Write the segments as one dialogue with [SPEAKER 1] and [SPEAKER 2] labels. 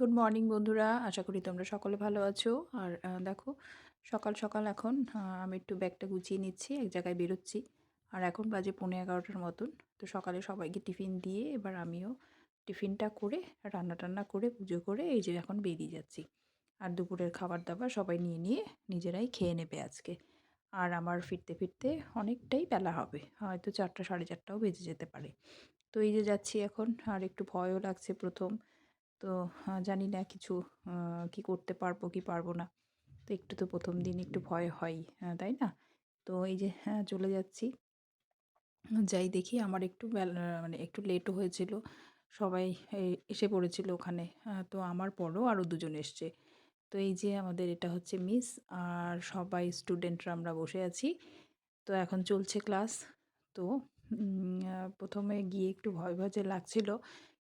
[SPEAKER 1] Good morning বন্ধুরা। আশা করি তোমরা সকলে ভালো আছো। আর দেখো, সকাল সকাল এখন আমি একটু ব্যাগটা গুছিয়ে নিচ্ছি, এক জায়গায় বেরোচ্ছি। আর এখন বাজে পৌনে এগারোটার মতন। তো সকালে সবাইকে টিফিন দিয়ে এবার আমিও টিফিনটা করে রান্না টান্না করে, পুজো করে, এই যে এখন বেরিয়ে যাচ্ছি। আর দুপুরের খাবার দাবার সবাই নিয়ে নিয়ে নিজেরাই খেয়ে নেবে আজকে। আর আমার ফিরতে ফিরতে অনেকটাই বেলা হবে। হয়তো চারটা, সাড়ে চারটাও বেজে যেতে পারে। তো এই যে যাচ্ছি এখন, আর একটু ভয়ও লাগছে প্রথম। তো জানি না কিছু কি করতে পারব, কি পারব না। তো একটু তো প্রথম দিন একটু ভয় হয় তাই না? তো এই যে হ্যাঁ চলে যাচ্ছি। যাই দেখি আমার একটু মানে একটু লেটও হয়েছিল। সবাই এসে পড়েছিল ওখানে। তো আমার পরও আরও দুজন এসছে। তো এই যে আমাদের এটা হচ্ছে মিস আর সবাই স্টুডেন্টরা আমরা বসে আছি। তো এখন চলছে ক্লাস তো প্রথমে গিয়ে একটু ভয় ভয় যে লাগছিল।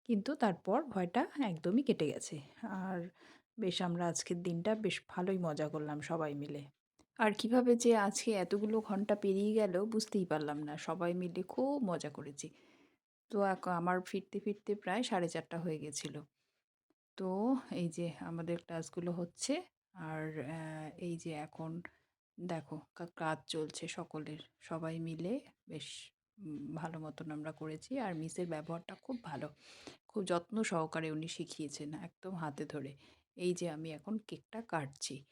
[SPEAKER 1] কিন্তু তারপর ভয়টা একদমই কেটে গেছে। আর বেশ আমরা আজকের দিনটা বেশ ভালোই মজা করলাম সবাই মিলে। আর কীভাবে যে আজকে এতগুলো ঘণ্টা পেরিয়ে গেল বুঝতেই পারলাম না, সবাই মিলে খুব মজা করেছি। তো আমার ফিরতে ফিরতে প্রায় সাড়ে চারটা হয়ে গেছিল। তো এই যে আমাদের ক্লাসগুলো হচ্ছে আর এই যে এখন দেখো কাজ চলছে সকলের, সবাই মিলে বেশ ভালো মতন আমরা করেছি আর মিসের ব্যবহারটা খুব ভালো। খুব যত্ন সহকারে উনি শিখিয়েছেন একদম হাতে ধরে। এই যে আমি এখন কেকটা কাটছি।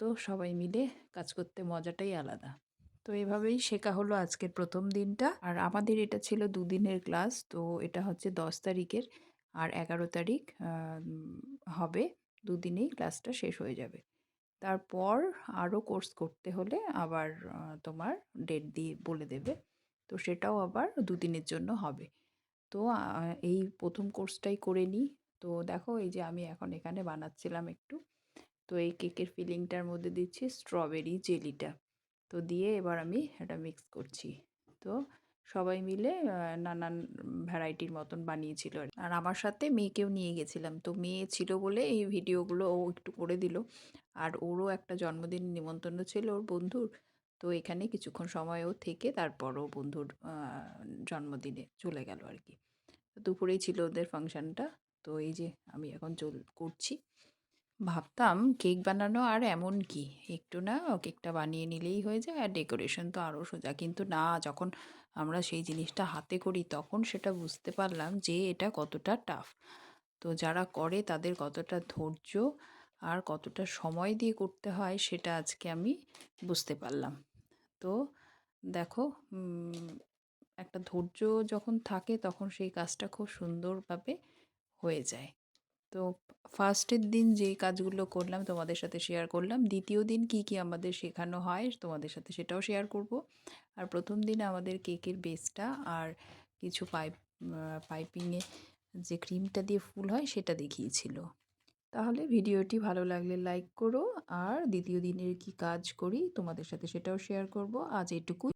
[SPEAKER 1] তো সবাই মিলে কাজ করতে মজাটাই আলাদা। তো এভাবেই শেখা হলো আজকের প্রথম দিনটা। আর আমাদের এটা ছিল দুদিনের ক্লাস, তো এটা হচ্ছে দশ তারিখের। আর এগারো তারিখ হবে। দুদিনেই ক্লাসটা শেষ হয়ে যাবে। তারপর আরও কোর্স করতে হলে আবার তোমার ডেট দিয়ে বলে দেবে। তো সেটাও আবার দুদিনের জন্য হবে। তো এই প্রথম কোর্সটাই করে নিই। তো দেখো এই যে আমি এখন এখানে বানাচ্ছিলাম একটু। তো এই কেকের ফিলিংটার মধ্যে দিচ্ছি স্ট্রবেরি জেলিটা। তো দিয়ে এবার আমি এটা মিক্স করছি। তো সবাই মিলে নানান ভ্যারাইটির মতন বানিয়েছিল আর আমার সাথে মেয়েকেও নিয়ে গেছিলাম। তো মেয়ে ছিল বলে এই ভিডিওগুলো ও একটু করে দিল। আর ওরও একটা জন্মদিন নিমন্ত্রণ ছিল ওর বন্ধুর। তো এখানে কিছুক্ষণ সময়ও থেকে তারপরও বন্ধুর জন্মদিনে চলে গেল আর কি দুপুরেই ছিল ওদের ফাংশানটা। তো এই যে আমি এখন চল, করছি। ভাবতাম কেক বানানো আর এমন কি? একটু না কেকটা বানিয়ে নিলেই হয়ে যায় আর ডেকোরেশন তো আরও সোজা। কিন্তু না, যখন আমরা সেই জিনিসটা হাতে করি তখন সেটা বুঝতে পারলাম যে এটা কতটা টাফ। তো যারা করে তাদের কতটা ধৈর্য আর কতটা সময় দিয়ে করতে হয় সেটা আজকে আমি বুঝতে পারলাম। তো দেখো একটা ধৈর্য যখন থাকে তখন সেই কাজটা খুব সুন্দরভাবে হয়ে যায়। তো ফার্স্টের দিন যে কাজগুলো করলাম তোমাদের সাথে শেয়ার করলাম, দ্বিতীয় দিন কি কি আমাদের শেখানো হয় তোমাদের সাথে সেটাও শেয়ার করব। আর প্রথম দিন আমাদের কেকের বেসটা আর কিছু পাইপ পাইপিংয়ে যে ক্রিমটা দিয়ে ফুল হয় সেটা দেখিয়েছিল। তাহলে ভিডিওটি ভালো লাগলে লাইক করো। আর দ্বিতীয় দিনের কি কাজ করি তোমাদের সাথে সেটাও শেয়ার করব। আজ এটুকুই।